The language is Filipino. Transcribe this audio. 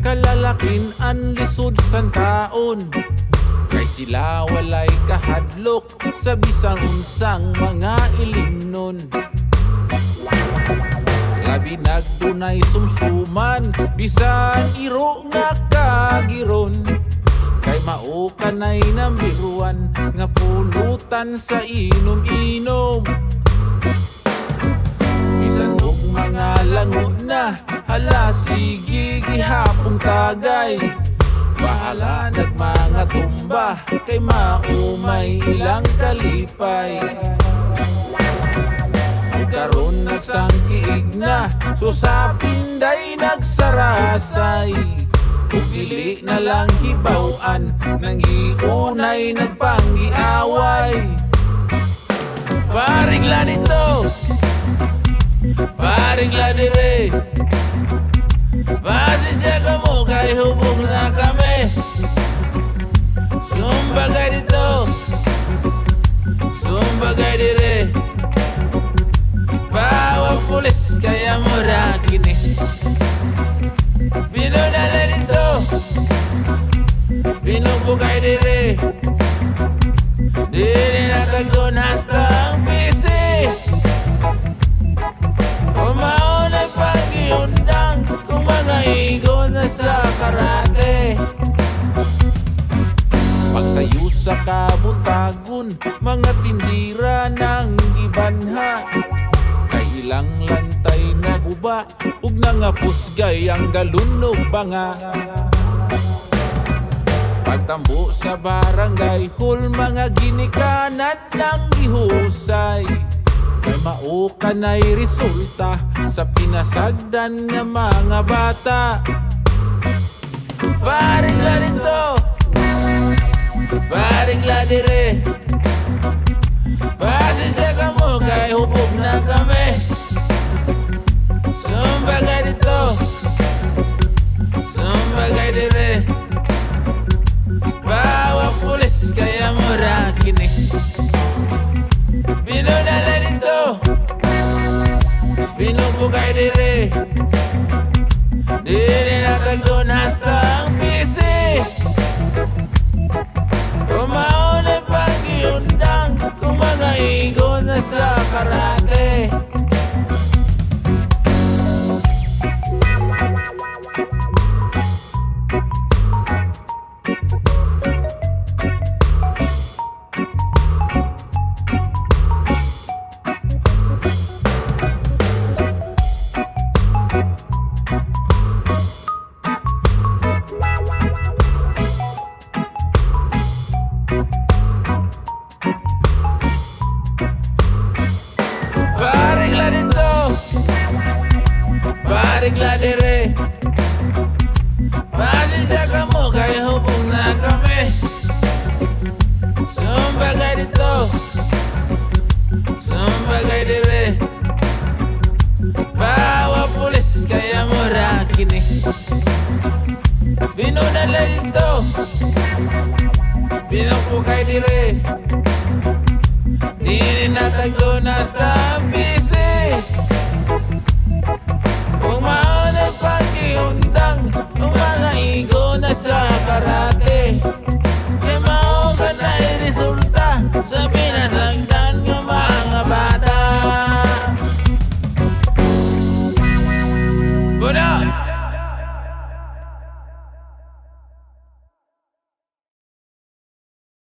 Kalalakin ang lisod san taon. Kay sila walay kahadlok Sa bisang unsang mga ilimnon Labi nagdunay sumsuman Bisan iro nga kagiron. Kay mao kanay nambiruan Nga pulutan sa inom-inom. Bisan og mga lango na Hala sige gihapong tagay. Bahala nag mga tumba. Kay maumay ilang kalipay. Karon nagsangkiig na. So sa pinday nagsarasay. Ugili na lang gibawan Nang iunay nagpanggiaway. Paring la dito Paring la dire Pasensya ka derrubou na cabeça. Sou um. Ng gibanha Kay ilang lantay na guba Ug nga pusgay ang galunog banga Pagtambo sa barangay hall Mga ginikanan ng gihusay Kay mao kanay resulta Sa pinasagdan nga mga bata. Paring la sa arreglar dere Bashi kami, y e hubunakame Sumba gairito Sumba gairire Bawa polis kaya morakini Vino na lerito Vino po kairire Dini natagdo na star